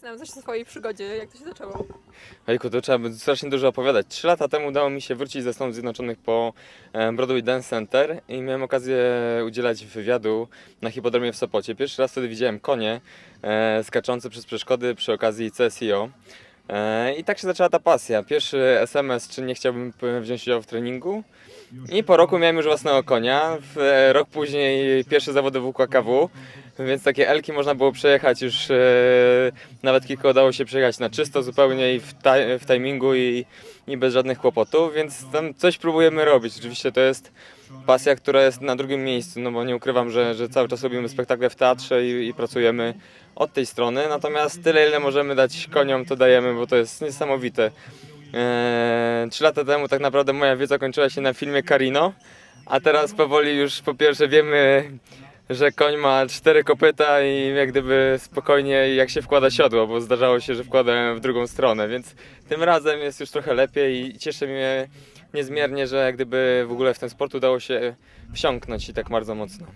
Powiedz nam coś o swojej przygodzie, jak to się zaczęło. Ojku, to trzeba by strasznie dużo opowiadać. Trzy lata temu udało mi się wrócić ze Stanów Zjednoczonych po Broadway Dance Center i miałem okazję udzielać wywiadu na hipodromie w Sopocie. Pierwszy raz wtedy widziałem konie e, skaczące przez przeszkody przy okazji CSIO. E, I tak się zaczęła ta pasja. Pierwszy SMS, czy nie chciałbym wziąć udziału w treningu. I po roku miałem już własnego konia. W, e, rok później pierwsze zawody WKKW. Więc takie elki można było przejechać już, e, nawet kilka udało się przejechać na czysto zupełnie i w, w timingu i, i bez żadnych kłopotów, więc tam coś próbujemy robić. Oczywiście to jest pasja, która jest na drugim miejscu, no bo nie ukrywam, że, że cały czas robimy spektakle w teatrze i, i pracujemy od tej strony, natomiast tyle ile możemy dać koniom to dajemy, bo to jest niesamowite. Eee, Trzy lata temu tak naprawdę moja wiedza kończyła się na filmie Carino, a teraz powoli już po pierwsze wiemy że koń ma cztery kopyta i jak gdyby spokojnie jak się wkłada siodło, bo zdarzało się, że wkładałem w drugą stronę, więc tym razem jest już trochę lepiej i cieszy mnie niezmiernie, że jak gdyby w ogóle w ten sport udało się wsiąknąć i tak bardzo mocno.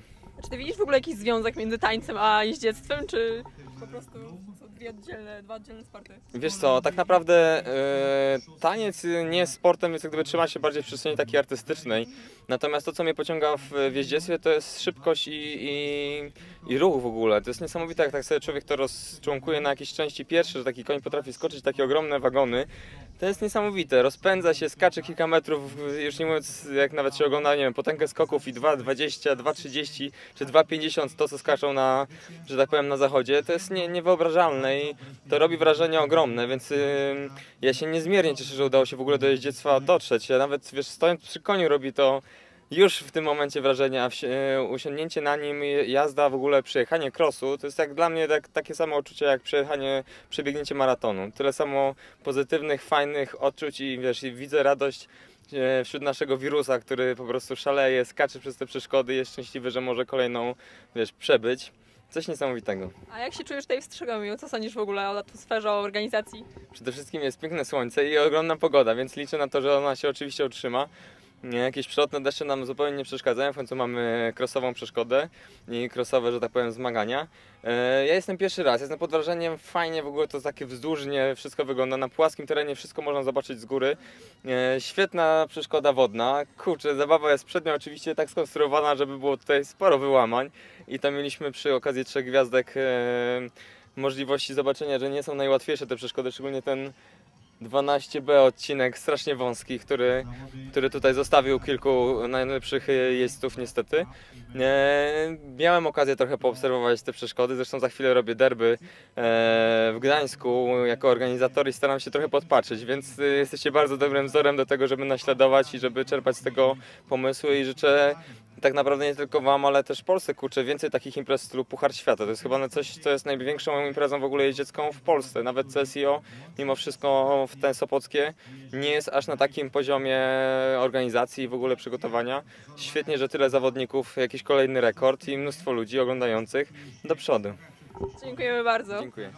Czy ty widzisz w ogóle jakiś związek między tańcem a jeździectwem, czy po prostu są dwie oddzielne, dwa oddzielne sporty? Wiesz co, tak naprawdę e, taniec nie jest sportem, więc jak gdyby trzyma się bardziej w przestrzeni takiej artystycznej. Natomiast to, co mnie pociąga w, w jeździectwie, to jest szybkość i, i, i ruch w ogóle. To jest niesamowite, jak tak sobie człowiek to rozczłonkuje na jakieś części pierwsze, że taki koń potrafi skoczyć takie ogromne wagony. To jest niesamowite. Rozpędza się, skacze kilka metrów, już nie mówiąc, jak nawet się ogląda, nie wiem, potęgę skoków i 2,20, 2,30 czy 2,50 to, co skaczą na, że tak powiem, na zachodzie. To jest nie, niewyobrażalne i to robi wrażenie ogromne, więc ja się niezmiernie cieszę, że udało się w ogóle do jeździectwa dotrzeć. Ja nawet, wiesz, stojąc przy koniu robi to już w tym momencie wrażenie, a wsi- e, usiądnięcie na nim, jazda w ogóle, przejechanie crossu, to jest jak dla mnie tak, takie samo uczucie jak przejechanie, przebiegnięcie maratonu. Tyle samo pozytywnych, fajnych odczuć i wiesz, i widzę radość e, wśród naszego wirusa, który po prostu szaleje, skacze przez te przeszkody, jest szczęśliwy, że może kolejną, wiesz, przebyć. Coś niesamowitego. A jak się czujesz tutaj w Strzygomiu? Co sądzisz w ogóle o atmosferze, o organizacji? Przede wszystkim jest piękne słońce i ogromna pogoda, więc liczę na to, że ona się oczywiście utrzyma. Nie, Jakieś przelotne deszcze nam zupełnie nie przeszkadzają, w końcu mamy krosową przeszkodę i krosowe, że tak powiem, zmagania. E, Ja jestem pierwszy raz, jestem pod wrażeniem, fajnie w ogóle to takie wzdłużnie wszystko wygląda, na płaskim terenie wszystko można zobaczyć z góry. E, Świetna przeszkoda wodna, kurczę, zabawa jest przednia oczywiście tak skonstruowana, żeby było tutaj sporo wyłamań i tam mieliśmy przy okazji trzech gwiazdek e, możliwości zobaczenia, że nie są najłatwiejsze te przeszkody, szczególnie ten 12B odcinek strasznie wąski, który, który tutaj zostawił kilku najlepszych jeźdźców niestety. E, miałem okazję trochę poobserwować te przeszkody, zresztą za chwilę robię derby e, w Gdańsku jako organizator i staram się trochę podpatrzeć, więc e, jesteście bardzo dobrym wzorem do tego, żeby naśladować i żeby czerpać z tego pomysły i życzę tak naprawdę nie tylko Wam, ale też Polsce, kurczę, więcej takich imprez w stylu Puchar Świata. To jest chyba coś, co jest największą imprezą w ogóle jeździecką w Polsce. Nawet CSIO, mimo wszystko w ten Sopockie, nie jest aż na takim poziomie organizacji i w ogóle przygotowania. Świetnie, że tyle zawodników, jakiś kolejny rekord i mnóstwo ludzi oglądających do przodu. Dziękujemy bardzo. Dziękuję.